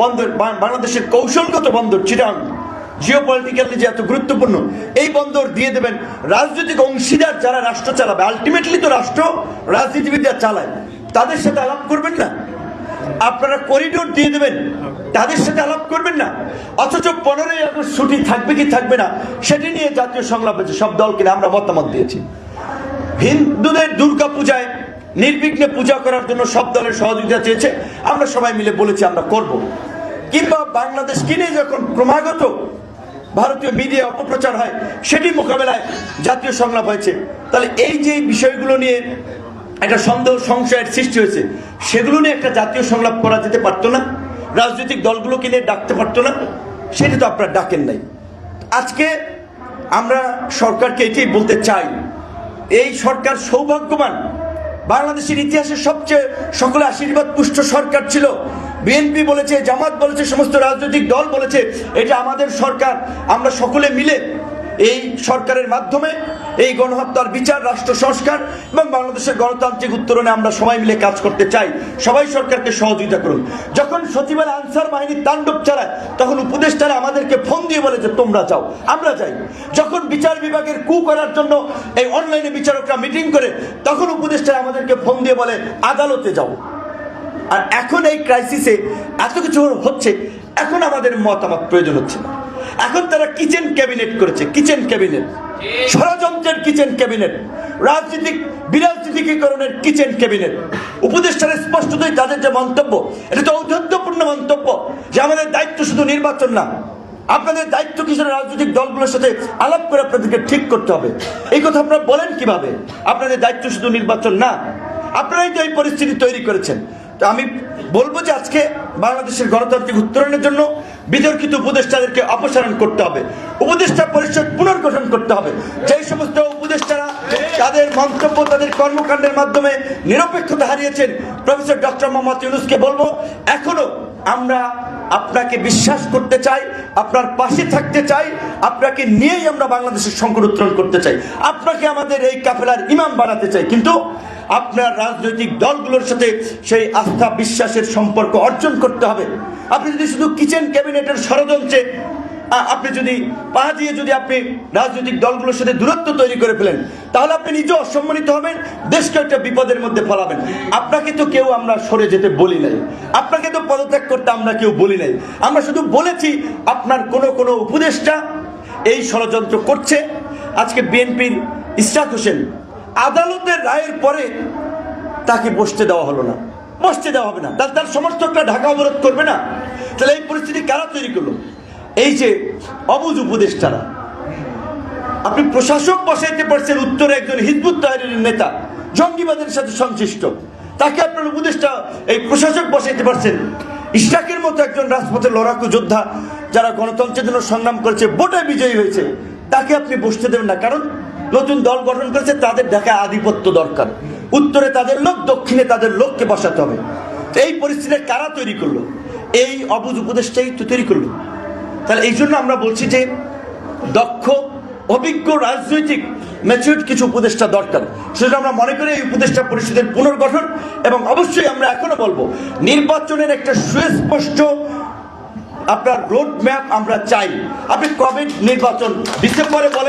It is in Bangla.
বন্দর বাংলাদেশের কৌশলগত বন্দর, চিটাং। জিও পলিটিক্যালি যে এত গুরুত্বপূর্ণ, এই বন্দর দিয়ে দেবেন রাজনৈতিক অংশীদার যারা রাষ্ট্র চালাবে। আলটিমেটলি তো রাষ্ট্র রাজনীতিবিদরা চালায়। তাদের সাথে আলাপ করবেন না? আপনারা করিডোর দিয়ে দেবেন। তাদের সাথে আলাপ করবেন না? অথচ পনেরোই আগস্ট ছুটি থাকবে কি থাকবে না, সেটি নিয়ে জাতীয় সংলাপ হয়েছে। সব দলকে আমরা মতামত দিয়েছি। হিন্দুদের দুর্গা পূজায় নির্বিঘ্নে পূজা করার জন্য সব দলের সহযোগিতা চেয়েছে। আমরা সবাই মিলে বলেছি আমরা করব। কিংবা বাংলাদেশ কিনে যখন ক্রমাগত ভারতীয় মিডিয়া অপপ্রচার হয়, সেটি মোকাবেলায় জাতীয় সংলাপ হয়েছে। তাহলে এই যে বিষয়গুলো নিয়ে একটা সন্দেহ, সংশয়ের সৃষ্টি হয়েছে, সেগুলো নিয়ে একটা জাতীয় সংলাপ করা যেতে পারতো না? রাজনৈতিক দলগুলোকে নিয়ে ডাকতে পারতো না? সেটা তো আপনারা ডাকেন নাই। আজকে আমরা সরকারকে এটাই বলতে চাই, এই সরকার সৌভাগ্যবান বাংলাদেশের ইতিহাসে সবচেয়ে সকলে আশীর্বাদ পুষ্ট সরকার ছিল। বিএনপি বলেছে, জামাত বলেছে, সমস্ত রাজনৈতিক দল বলেছে, এটা আমাদের সরকার। আমরা সকলে মিলে এই সরকারের মাধ্যমে এই গণহত্যার বিচার, রাষ্ট্র সংস্কার এবং বাংলাদেশের গণতান্ত্রিক উত্তরণে আমরা সবাই মিলে কাজ করতে চাই। সবাই সরকারকে সহযোগিতা করুন। যখন সচিবালয় আনসার বাহিনী তাণ্ডব চালায়, তখন উপদেষ্টারা আমাদেরকে ফোন দিয়ে বলে যে, তোমরা যাও, আমরা যাই। যখন বিচার বিভাগের কু করার জন্য এই অনলাইনে বিচারকরা মিটিং করে, তখন উপদেষ্টারা আমাদেরকে ফোন দিয়ে বলে, আদালতে যাও। আর এখন এই ক্রাইসিসে এত কিছু হচ্ছে, এখন আমাদের মতামত প্রয়োজন হচ্ছে না। এখন তারা কিচেন ক্যাবিনেট করেছে কিচেন ক্যাবিনেট ষড়যন্ত্রের কিচেন ক্যাবিনেট রাজনীতিক বিরাজনীতিকরণের কিচেন ক্যাবিনেট উপদেষ্টার স্পষ্টতই তাদের যে মন্তব্য, এটা তো ঔদ্ধত্যপূর্ণ মন্তব্য যে আমাদের দায়িত্ব শুধু নির্বাচন না। আপনাদের দায়িত্ব কিসের রাজনৈতিক দলগুলোর সাথে আলাপ করে আপনাদেরকে ঠিক করতে হবে? এই কথা আপনারা বলেন কীভাবে? আপনাদের দায়িত্ব শুধু নির্বাচন না। আপনারাই তো এই পরিস্থিতি তৈরি করেছেন। তো আমি বলব যে আজকে বাংলাদেশের গণতান্ত্রিক উত্তরণের জন্য বিতর্কিত উপদেষ্টাদেরকে অপসারণ করতে হবে। উপদেষ্টা পরিষদ পুনর্গঠন করতে হবে। যেই সমস্ত উপদেষ্টারা তাদের মন্তব্য, তাদের কর্মকাণ্ডের মাধ্যমে নিরপেক্ষতা হারিয়েছেন, প্রফেসর ডক্টর মোহাম্মদ ইউনুসকে বলব, এখনও আমরা আপনাকে বিশ্বাস করতে চাই, আপনার পাশে থাকতে চাই, আপনাকে নিয়েই আমরা বাংলাদেশের সংকট উত্তরণ করতে চাই। আপনাকে আমাদের এই কাফেলার ইমাম বানাতে চাই। কিন্তু আপনার রাজনৈতিক দলগুলোর সাথে সেই আস্থা বিশ্বাসের সম্পর্ক অর্জন করতে হবে। আপনি যদি শুধু কিচেন ক্যাবিনেটের ষড়যন্ত্রে আপনি যদি পা দিয়ে যদি আপনি রাজনৈতিক দলগুলোর সাথে দূরত্ব তৈরি করে ফেলেন, তাহলে আপনি নিজেও অসম্মানিত হবেন দেশকে একটা বিপদের মধ্যে ফলাবেন। আপনাকে তো কেউ আমরা সরে যেতে বলি নাই। আপনাকে তো পদত্যাগ করতে আমরা কেউ বলি নাই। আমরা শুধু বলেছি, আপনার কোনো কোনো উপদেষ্টা এই ষড়যন্ত্র করছে। আজকে বিএনপির ইশরাক হোসেন আদালতের রায়ের পরে তাকে বসতে দেওয়া হলো না। বসতে দেওয়া হবে না। তার তার সমর্থকরা ঢাকা অবরোধ করবে না। তাহলে এই পরিস্থিতি কারা তৈরি করল? এই যে অবুজ উপদেষ্টারা। আপনি প্রশাসক বসাইতে পারছেন উত্তরে একজন হিজবুত তাহরির নেতা, জঙ্গিবাদের সাথে সংশ্লিষ্ট। তাকে আপনার উপদেষ্টা, এই প্রশাসক বসাইতে পারছেন। ইশরাকের মতো একজন রাজপথের লড়াকু যোদ্ধা যারা গণতন্ত্রের জন্য সংগ্রাম করেছে, ভোটে বিজয়ী হয়েছে, তাকে আপনি বসতে দেবেন না। কারণ নতুন দল গঠন করেছে, তাদের ঢাকায় আধিপত্য দরকার। উত্তরে তাদের লোক, দক্ষিণে তাদের লোককে বসাতে হবে। এই পরিস্থিতি কারা তৈরি করল? এই অবুজ উপদেশটাই তো তৈরি করল। তাহলে এই জন্য আমরা বলছি যে, দক্ষ, অভিজ্ঞ, রাজনৈতিক ম্যাচিউর কিছু উপদেষ্টা দরকার। সেটা আমরা মনে করি এই উপদেষ্টা পরিষদের পুনর্গঠন এবং অবশ্যই আমরা এখনও বলব, নির্বাচনের একটা সুস্পষ্ট আপনার রোড ম্যাপ আমরা চাই। আপনি কবে নির্বাচন ডিসেম্বরে বলেন?